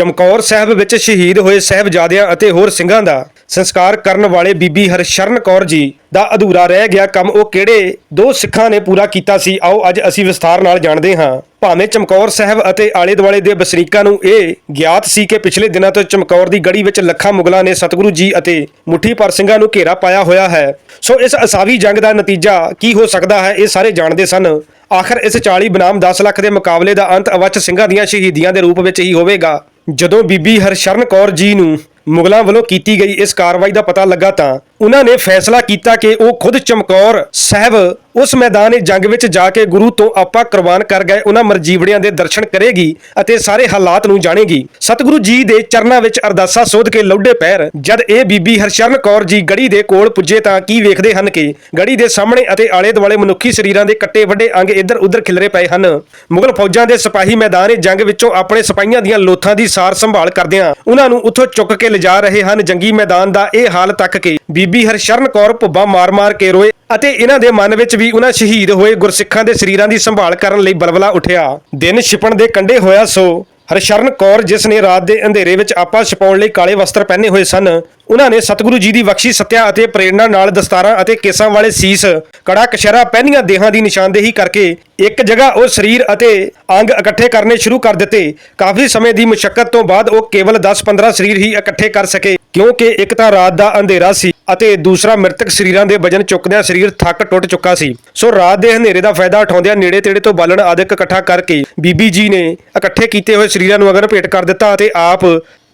ਚਮਕੌਰ ਸਾਹਿਬ ਵਿੱਚ ਸ਼ਹੀਦ ਹੋਏ ਸਾਹਿਬਜ਼ਾਦਿਆਂ ਅਤੇ ਹੋਰ ਸਿੰਘਾਂ ਦਾ ਸੰਸਕਾਰ ਕਰਨ ਵਾਲੇ ਬੀਬੀ ਹਰਸ਼ਰਨ ਕੌਰ ਜੀ ਦਾ ਅਧੂਰਾ ਰਹਿ ਗਿਆ ਕੰਮ ਉਹ ਕਿਹੜੇ ਦੋ ਸਿੱਖਾਂ ਨੇ ਪੂਰਾ ਕੀਤਾ ਸੀ, ਆਓ ਅੱਜ ਅਸੀਂ ਵਿਸਥਾਰ ਨਾਲ ਜਾਣਦੇ ਹਾਂ। ਭਾਵੇਂ ਚਮਕੌਰ ਸਾਹਿਬ ਅਤੇ ਆਲੇ ਦੁਆਲੇ ਦੇ ਵਸਨੀਕਾਂ ਨੂੰ ਇਹ ਗਿਆਤ ਸੀ ਕਿ ਪਿਛਲੇ ਦਿਨਾਂ ਤੋਂ ਚਮਕੌਰ ਦੀ ਗੜੀ ਵਿੱਚ ਲੱਖਾਂ ਮੁਗਲਾਂ ਨੇ ਸਤਿਗੁਰੂ ਜੀ ਅਤੇ ਮੁੱਠੀ ਪਰ ਸਿੰਘਾਂ ਨੂੰ ਘੇਰਾ ਪਾਇਆ ਹੋਇਆ ਹੈ। ਸੋ ਇਸ ਅਸਾਵੀ ਜੰਗ ਦਾ ਨਤੀਜਾ ਕੀ ਹੋ ਸਕਦਾ ਹੈ, ਇਹ ਸਾਰੇ ਜਾਣਦੇ ਸਨ। ਆਖਰ ਇਸ 40 ਬਨਾਮ 10 ਲੱਖ ਦੇ ਮੁਕਾਬਲੇ ਦਾ ਅੰਤ ਅਵੱਚ ਸਿੰਘਾਂ ਦੀਆਂ ਸ਼ਹੀਦੀਆਂ ਦੇ ਰੂਪ ਵਿੱਚ ਹੀ ਹੋਵੇਗਾ। ਜਦੋਂ ਬੀਬੀ ਹਰਸ਼ਰਨ ਕੌਰ ਜੀ ਨੂੰ ਮੁਗਲਾਂ ਵੱਲੋਂ ਕੀਤੀ ਗਈ ਇਸ ਕਾਰਵਾਈ ਦਾ ਪਤਾ ਲੱਗਾ ਤਾਂ ਉਹਨਾਂ ਨੇ ਫੈਸਲਾ ਕੀਤਾ ਕਿ ਉਹ ਖੁਦ ਚਮਕੌਰ ਸਾਹਿਬ ਉਸ ਮੈਦਾਨ ਜੰਗ ਵਿੱਚ ਜਾ ਕੇ ਗੁਰੂ ਤੋਂ ਆਪਾ ਕੁਰਬਾਨ ਕਰ ਗਏ, ਉਹਨਾਂ ਮਰਜੀਵੜਿਆਂ ਦੇ ਦਰਸ਼ਨ ਕਰੇਗੀ ਅਤੇ ਸਾਰੇ ਹਾਲਾਤ ਨੂੰ ਜਾਣੇਗੀ। ਸਤਿਗੁਰੂ ਜੀ ਦੇ ਚਰਨਾਂ ਵਿੱਚ ਅਰਦਾਸਾ ਸੋਧ ਕੇ ਲੌਡੇ ਪੈਰ, ਜਦ ਇਹ ਬੀਬੀ ਹਰਸ਼ਰਨ ਕੌਰ ਜੀ ਗੜੀ ਦੇ ਕੋਲ ਪੁੱਜੇ ਤਾਂ ਕੀ ਵੇਖਦੇ ਹਨ ਕਿ ਗੜੀ ਦੇ ਸਾਹਮਣੇ ਅਤੇ ਆਲੇ ਦੁਆਲੇ ਮਨੁੱਖੀ ਸਰੀਰਾਂ ਦੇ ਕੱਟੇ ਵੱਡੇ ਅੰਗ ਇੱਧਰ ਉੱਧਰ ਖਿਲਰੇ ਪਏ ਹਨ। ਮੁਗਲ ਫੌਜਾਂ ਦੇ ਸਿਪਾਹੀ ਮੈਦਾਨ ਜੰਗ ਵਿੱਚੋਂ ਆਪਣੇ ਸਿਪਾਹੀਆਂ ਦੀਆਂ ਲੋਥਾਂ ਦੀ ਸਾਰ ਸੰਭਾਲ ਕਰਦਿਆਂ ਉਹਨਾਂ ਨੂੰ ਉੱਥੋਂ ਚੁੱਕ ਕੇ ਲਿਜਾ ਰਹੇ ਹਨ। ਜੰਗੀ ਮੈਦਾਨ ਦਾ ਇਹ ਹਾਲ ਤੱਕ ਕਿ ਬੀਬੀ ਹਰਸ਼ਰਨ ਕੌਰ ਭੁੱਬਾ ਮਾਰ-ਮਾਰ ਕੇ ਰੋਏ। ਅਤੇ ਇਹਨਾਂ ਦੇ ਮਨ ਵਿੱਚ ਵੀ ਉਹਨਾਂ ਸ਼ਹੀਦ ਹੋਏ ਗੁਰਸਿੱਖਾਂ ਦੇ ਸਰੀਰਾਂ ਦੀ ਸੰਭਾਲ ਕਰਨ ਲਈ ਬਲਬਲਾ ਉੱਠਿਆ। ਦਿਨ ਛਿਪਣ ਦੇ ਕੰਢੇ ਹੋਇਆ ਸੋ, ਹਰਸ਼ਰਨ ਕੌਰ ਜਿਸ ਨੇ ਰਾਤ ਦੇ ਅੰਧੇਰੇ ਵਿੱਚ ਆਪਾ ਛਪਾਉਣ ਲਈ ਕਾਲੇ ਵਸਤਰ ਪਹਿਨੇ ਹੋਏ ਸਨ, ਉਹਨਾਂ ਨੇ ਸਤਿਗੁਰੂ ਜੀ ਦੀ ਬਖਸ਼ੀ, ਸਤਿਆ ਅਤੇ ਪ੍ਰੇਰਣਾ ਨਾਲ ਦਸਤਾਰਾਂ ਅਤੇ ਕੇਸਾਂ ਵਾਲੇ ਸੀਸ, ਕੜਾ ਕਸ਼ਰਾ ਪਹਿਨੀਆਂ ਦੇਹਾਂ ਦੀ ਨਿਸ਼ਾਨਦੇਹੀ ਕਰਕੇ ਇੱਕ ਜਗ੍ਹਾ ਉਹ ਸਰੀਰ ਅਤੇ ਅੰਗ ਇਕੱਠੇ ਕਰਨੇ ਸ਼ੁਰੂ ਕਰ ਦਿੱਤੇ। ਕਾਫੀ ਸਮੇਂ ਦੀ ਮੁਸ਼ਕਲ ਤੋਂ ਬਾਅਦ ਉਹ ਕੇਵਲ 10-15 ਸਰੀਰ ਹੀ ਇਕੱਠੇ ਕਰ ਸਕੇ। ਕਿਉਂਕਿ ਇੱਕ ਤਾਂ ਰਾਤ ਦਾ ਅੰਧੇਰਾ ਸੀ ਅਤੇ ਦੂਸਰਾ ਮ੍ਰਿਤਕ ਸਰੀਰਾਂ ਦੇ ਵਜਨ ਚੁੱਕਦਿਆਂ ਸਰੀਰ ਥੱਕ ਟੁੱਟ ਚੁੱਕਾ ਸੀ। ਸੋ ਰਾਤ ਦੇ ਹਨੇਰੇ ਦਾ ਫਾਇਦਾ ਉਠਾਉਂਦਿਆਂ ਨੇੜੇ ਤੇੜੇ ਤੋਂ ਬਾਲਣ ਆਦਿਕ ਇਕੱਠਾ ਕਰਕੇ ਬੀਬੀ ਜੀ ਨੇ ਇਕੱਠੇ ਕੀਤੇ ਹੋਏ ਸਰੀਰਾਂ ਨੂੰ ਅਗਰ ਭੇਟ ਕਰ ਦਿੱਤਾ ਅਤੇ ਆਪ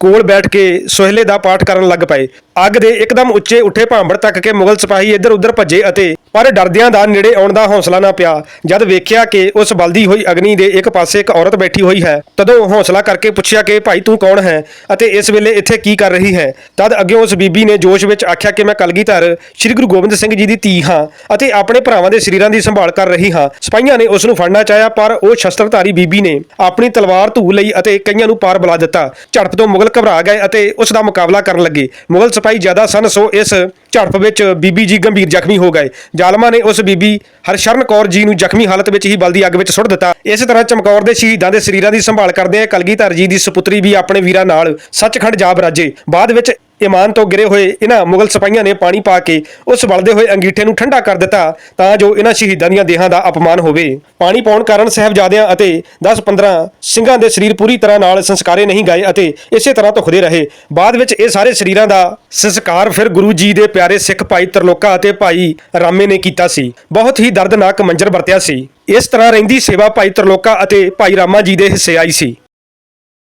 ਕੋਲ ਬੈਠ ਕੇ ਸੋਹਲੇ ਦਾ ਪਾਠ ਕਰਨ ਲੱਗ ਪਏ। ਅੱਗ ਦੇ ਇੱਕਦਮ ਉੱਚੇ ਉੱਠੇ ਭਾਂਬੜ ਤੱਕ ਕੇ ਮੁਗਲ ਸਿਪਾਹੀ ਇੱਧਰ ਉੱਧਰ ਭੱਜੇ ਅਤੇ ਪਰ ਡਰਦਿਆਂ ਦਾ ਨੇੜੇ ਆਉਣ ਦਾ ਹੌਸਲਾ ਨਾ ਪਿਆ। ਜਦ ਵੇਖਿਆ ਕਿ ਉਸ ਬਲਦੀ ਹੋਈ ਅਗਨੀ ਦੇ ਇੱਕ ਪਾਸੇ ਇੱਕ ਔਰਤ ਬੈਠੀ ਹੋਈ ਹੈ, ਤਦੋਂ ਹੌਸਲਾ ਕਰਕੇ ਪੁੱਛਿਆ ਕਿ ਭਾਈ ਤੂੰ ਕੌਣ ਹੈ ਅਤੇ ਇਸ ਵੇਲੇ ਇੱਥੇ ਕੀ ਕਰ ਰਹੀ ਹੈ? ਤਦ ਅੱਗੇ ਉਸ ਬੀਬੀ ਨੇ ਜੋਸ਼ ਵਿੱਚ ਆਖਿਆ ਕਿ ਮੈਂ ਕਲਗੀਧਰ, ਸ੍ਰੀ ਗੁਰੂ ਗੋਬਿੰਦ ਸਿੰਘ ਜੀ ਦੀ ਧੀ ਹਾਂ ਅਤੇ ਆਪਣੇ ਭਰਾਵਾਂ ਦੇ ਸਰੀਰਾਂ ਦੀ ਸੰਭਾਲ ਕਰ ਰਹੀ ਹਾਂ। ਸਿਪਾਹੀਆਂ ਨੇ ਉਸ ਨੂੰ ਫੜਨਾ ਚਾਹਿਆ, ਪਰ ਉਹ ਸ਼ਸਤਰਧਾਰੀ ਬੀਬੀ ਨੇ ਆਪਣੀ ਤਲਵਾਰ ਧੂ ਲਈ ਅਤੇ ਕਈਆਂ ਨੂੰ ਪਾਰ ਬੁਲਾ ਦਿੱਤਾ। ਝੜਪ ਤੋਂ ਮੁਗਲ ਘਬਰਾ ਗਏ ਅਤੇ ਉਸ ਦਾ ਮੁਕਾਬਲਾ ਕਰਨ ਲੱਗੇ। ਮੁਗਲ ਸਿਪਾਹੀ ਜ਼ਿਆਦਾ ਸਨ, ਸੋ ਇਸ ਝੜਪ ਵਿੱਚ ਬੀਬੀ ਜੀ ਗੰਭੀਰ ਜ਼ਖਮੀ ਹੋ ਗਏ। ਜ਼ਾਲਮਾਂ ਨੇ ਉਸ ਬੀਬੀ ਹਰਸ਼ਰਨ ਕੌਰ ਜੀ ਨੂੰ ਜ਼ਖਮੀ ਹਾਲਤ ਵਿੱਚ ਹੀ ਬਲਦੀ ਅੱਗ ਵਿੱਚ ਸੁੱਟ ਦਿੱਤਾ। ਇਸੇ ਤਰ੍ਹਾਂ ਚਮਕੌਰ ਦੇ ਸ਼ਹੀਦਾਂ ਦੇ ਸਰੀਰਾਂ ਦੀ ਸੰਭਾਲ ਕਰਦੇ ਕਲਗੀਧਰ ਜੀ ਦੀ ਸੁਪੁੱਤਰੀ ਵੀ ਆਪਣੇ ਵੀਰਾਂ ਨਾਲ ਸੱਚਖੰਡ ਜਾ ਬਰਾਜੇ ਬਾਅਦ ਵਿੱਚ ਇਮਾਨ ਤੋਂ ਗਿਰੇ ਹੋਏ ਇਹਨਾਂ ਮੁਗਲ ਸਿਪਾਹੀਆਂ ਨੇ ਪਾਣੀ ਪਾ ਕੇ ਉਸ ਬਲਦੇ ਹੋਏ ਅੰਗੀਠੇ ਨੂੰ ਠੰਡਾ ਕਰ ਦਿੱਤਾ ਤਾਂ ਜੋ ਇਹਨਾਂ ਸ਼ਹੀਦਾਂ ਦੀਆਂ ਦੇਹਾਂ ਦਾ ਅਪਮਾਨ ਹੋਵੇ। ਪਾਣੀ ਪਾਉਣ ਕਾਰਨ ਸਹਿਬਜ਼ਾਦਿਆਂ ਅਤੇ 10-15 ਸਿੰਘਾਂ ਦੇ ਸਰੀਰ ਪੂਰੀ ਤਰ੍ਹਾਂ ਨਾਲ ਸੰਸਕਾਰੇ ਨਹੀਂ ਗਏ ਅਤੇ ਇਸੇ ਤਰ੍ਹਾਂ ਧੁਖਦੇ ਰਹੇ। ਬਾਅਦ ਵਿੱਚ ਇਹ ਸਾਰੇ ਸਰੀਰਾਂ ਦਾ ਸੰਸਕਾਰ ਫਿਰ ਗੁਰੂ ਜੀ ਦੇ ਪਿਆਰੇ ਸਿੱਖ ਭਾਈ ਤਰਲੋਕਾ ਅਤੇ ਭਾਈ ਰਾਮੇ ਨੇ ਕੀਤਾ ਸੀ। ਬਹੁਤ ਹੀ ਦਰਦਨਾਕ ਮੰਜ਼ਰ ਵਰਤਿਆ ਸੀ। ਇਸ ਤਰ੍ਹਾਂ ਰਹਿੰਦੀ ਸੇਵਾ ਭਾਈ ਤਰਲੋਕਾ ਅਤੇ ਭਾਈ ਰਾਮਾ ਜੀ ਦੇ ਹਿੱਸੇ ਆਈ ਸੀ।